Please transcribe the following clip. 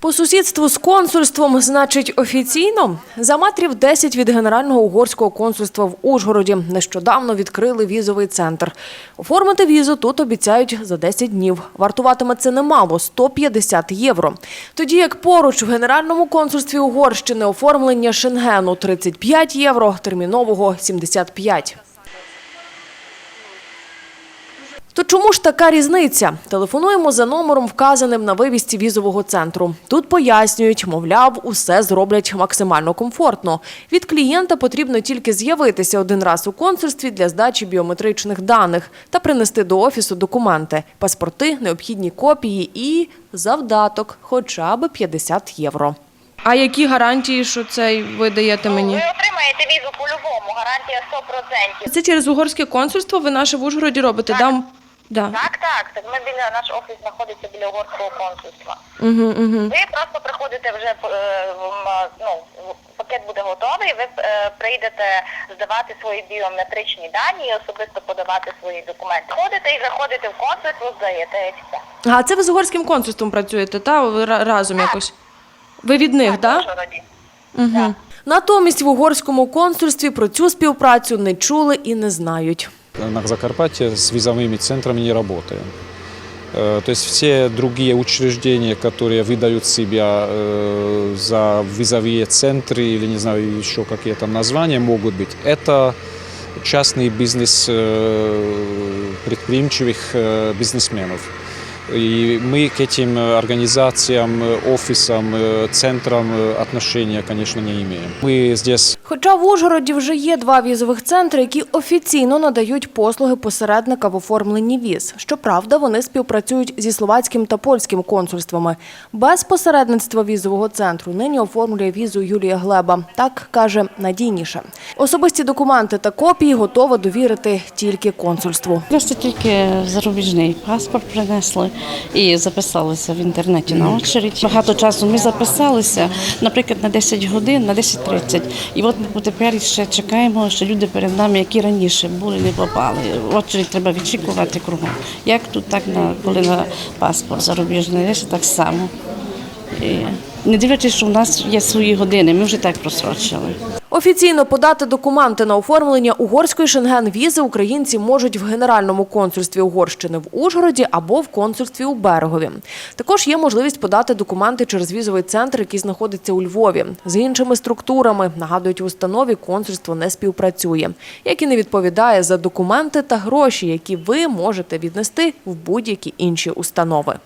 По сусідству з консульством, значить, офіційно за метрів 10 від генерального угорського консульства в Ужгороді нещодавно відкрили візовий центр. Оформити візу тут обіцяють за 10 днів. Вартуватиме це немало 150 євро. Тоді як поруч в генеральному консульстві Угорщини оформлення Шенгену 35 євро, термінового 75. То чому ж така різниця? Телефонуємо за номером, вказаним на вивісті візового центру. Тут пояснюють, мовляв, усе зроблять максимально комфортно. Від клієнта потрібно тільки з'явитися один раз у консульстві для здачі біометричних даних та принести до офісу документи, паспорти, необхідні копії і завдаток хоча б 50 євро. А які гарантії, що це ви даєте мені? Ви отримаєте візу по-любому, гарантія 100%. Це через угорське консульство ви наше в Ужгороді робите? Дам. Да. Так, так. Так ми біля наш офіс знаходиться біля угорського консульства. Угу, угу. Ви просто приходите вже е, в ну, пакет буде готовий. Ви е, прийдете здавати свої біометричні дані і особисто подавати свої документи. Ходите і заходите в консульство, здаєте і все. А це ви з угорським консульством працюєте, та Ви ра- разом якось? Ви від них, так? Ужгороді. Угу. Натомість в угорському консульстві про цю співпрацю не чули і не знають. На Закарпатье с визовыми центрами не работаем. Э, То есть все другие учреждения, которые выдают себя э, за визовые центры или не знаю еще какие там названия могут быть, это частный бизнес э, предприимчивых э, бизнесменов. И мы к этим э, организациям, э, офисам, э, центрам э, отношения, конечно, не имеем. Мы здесь Хоча в Ужгороді вже є два візових центри, які офіційно надають послуги посередника в оформленні віз. Щоправда, вони співпрацюють зі словацьким та польським консульствами. Без посередництва візового центру нині оформлює візу Юлія Глеба. Так каже надійніше. Особисті документи та копії готова довірити тільки консульству. Просто тільки зарубіжний паспорт принесли і записалися в інтернеті на очередь. Багато часу ми записалися, наприклад, на 10 годин, на 10.30. І от ми тепер ще чекаємо, що люди перед нами, які раніше були, не попали. Очередь треба відчікувати кругом. Як тут, так на коли на паспорт зарубіжний, десь так само. І не дивлячись, що у нас є свої години, ми вже так просрочили. Офіційно подати документи на оформлення угорської шенген-візи українці можуть в Генеральному консульстві Угорщини в Ужгороді або в консульстві у Берегові. Також є можливість подати документи через візовий центр, який знаходиться у Львові. З іншими структурами, нагадують в установі, консульство не співпрацює, як і не відповідає за документи та гроші, які ви можете віднести в будь-які інші установи.